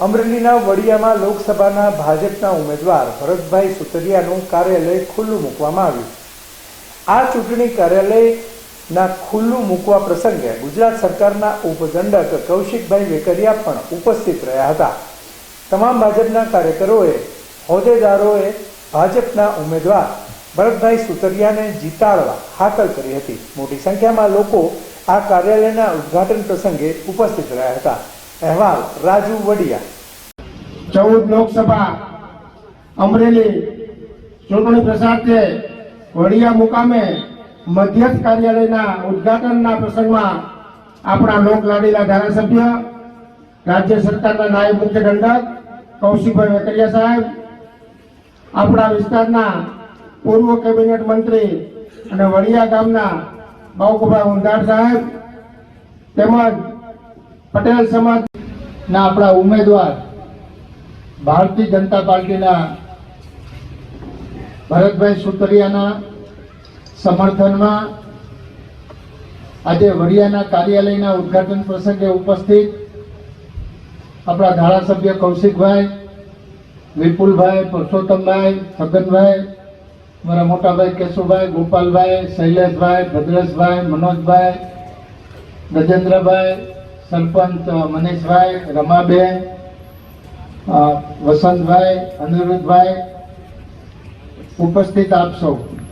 અમરેલીના વડિયામાં લોકસભાના ભાજપના ઉમેદવાર ભરતભાઈ સુતરિયાનું કાર્યાલય ખુલ્લું મૂકવામાં આવ્યું. આ ચૂંટણી કાર્યાલયના ખુલ્લું મૂકવા પ્રસંગે ગુજરાત સરકારના ઉપદંડક કૌશિકભાઈ વેકરિયા પણ ઉપસ્થિત રહ્યા હતા. તમામ ભાજપના કાર્યકરોએ, હોદ્દેદારોએ ભાજપના ઉમેદવાર ભરતભાઈ સુતરિયાને જીતાડવા હાકલ કરી હતી. મોટી સંખ્યામાં લોકો આ કાર્યાલયના ઉદ્ઘાટન પ્રસંગે ઉપસ્થિત રહ્યા હતા. અહેવાલ, રાજુ વડિયા. ચૌદ લોકસભા, અમરેલી ચૂંટણી પ્રસાદે વડિયા મુકામે મધ્યસ્થ કાર્યાલયના ઉદ્ઘાટનના પ્રસંગમાં આપણા લોકલાડીલા ધારાસભ્ય, રાજ્ય સરકારના નાયબ મુખ્ય દંડક, કૌશિકભાઈ વેકરિયા સાહેબ, આપણા વિસ્તારના પૂર્વ કેબિનેટ મંત્રી અને વડિયા ગામના બાઉકભાઈ ઉંધાર સાહેબ, તેમજ પટેલ સમાજના આપણા ઉમેદવાર ભારતીય જનતા પાર્ટીના ભરતભાઈ સુતરિયાના સમર્થનમાં આજે વડિયાના કાર્યાલયના ઉદ્ઘાટન પ્રસંગે ઉપસ્થિત આપણા ધારાસભ્ય કૌશિકભાઈ, વિપુલભાઈ, પુરુષોત્તમભાઈ છગનભાઈ મારા મોટાભાઈ કેશુભાઈ, ગોપાલભાઈ, શૈલેષભાઈ, ભદ્રેશભાઈ, મનોજભાઈ, ગજેન્દ્રભાઈ સરપંચ મનીષભાઈ રમાબેન વસંતભાઈ અનિરુદ્ધભાઈ ઉપસ્થિત આપ સૌ.